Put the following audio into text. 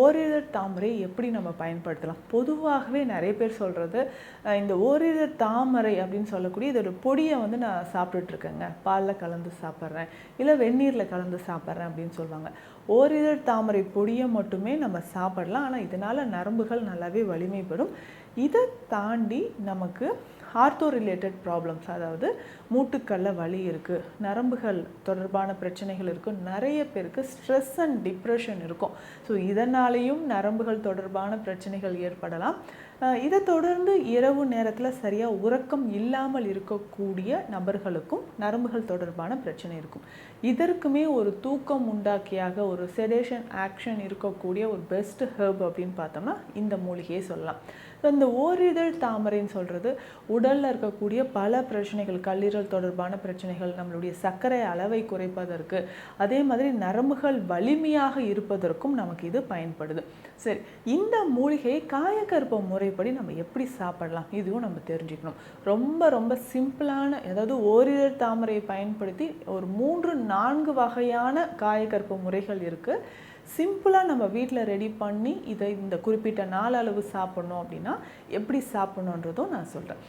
ஓரிதழ் தாமரை எப்படி நம்ம பயன்படுத்தலாம்? பொதுவாகவே நிறைய பேர் சொல்கிறது இந்த ஓரிதழ் தாமரை அப்படின்னு சொல்லக்கூடிய இதோட பொடியை வந்து நான் சாப்பிட்டுட்ருக்கேங்க. பாலில் கலந்து சாப்பிட்றேன் இல்லை வெந்நீரில் கலந்து சாப்பிட்றேன் அப்படின்னு சொல்லுவாங்க. ஓரிதழ் தாமரை பொடியை மட்டுமே நம்ம சாப்பிடலாம். ஆனால் இதனால் நரம்புகள் நல்லாவே வலிமைப்படும் இதை தாண்டி நமக்கு ஆர்த்தோ ரிலேட்டட் ப்ராப்ளம்ஸ் அதாவது மூட்டுக்கல்ல வலி இருக்குது நரம்புகள் தொடர்பான பிரச்சனைகள் இருக்கும் நிறைய பேருக்கு ஸ்ட்ரெஸ் அண்ட் டிப்ரெஷன் இருக்கும். ஸோ இதனாலேயும் நரம்புகள் தொடர்பான பிரச்சனைகள் ஏற்படலாம். இதை தொடர்ந்து இரவு நேரத்தில் சரியாக உறக்கம் இல்லாமல் இருக்கக்கூடிய நபர்களுக்கும் நரம்புகள் தொடர்பான பிரச்சனை இருக்கும். இதற்குமே ஒரு தூக்கம் உண்டாக்கியாக ஒரு செடேஷன் ஆக்ஷன் இருக்கக்கூடிய ஒரு பெஸ்ட் ஹெர்ப் அப்படின்னு பார்த்தோம்னா இந்த மூலிகையை சொல்லலாம். இந்த ஓரிதழ் தாமரைன்னு சொல்கிறது உடலில் இருக்கக்கூடிய பல பிரச்சனைகள் கல்லீரல் தொடர்பான பிரச்சனைகள் நம்மளுடைய சர்க்கரை அளவை குறைப்பதற்கு அதே மாதிரி நரம்புகள் வலிமையாக இருப்பதற்கும் நமக்கு இது பயன்படுது. சரி இந்த மூலிகையை காயக்கற்ப முறைப்படி நம்ம எப்படி சாப்பிடலாம்? இதுவும் நம்ம தெரிஞ்சுக்கணும். ரொம்ப ரொம்ப சிம்பிளான அதாவது ஓரிதழ் தாமரையை பயன்படுத்தி ஒரு மூன்று நான்கு வகையான காயக்கற்ப முறைகள் இருக்குது சிம்பிளாக நம்ம வீட்டில் ரெடி பண்ணி இதை இந்த குறிப்பிட்ட நாள் அளவு சாப்பிட்ணும் அப்படின்னா எப்படி சாப்பிட்ணுன்றதும் நான் சொல்கிறேன்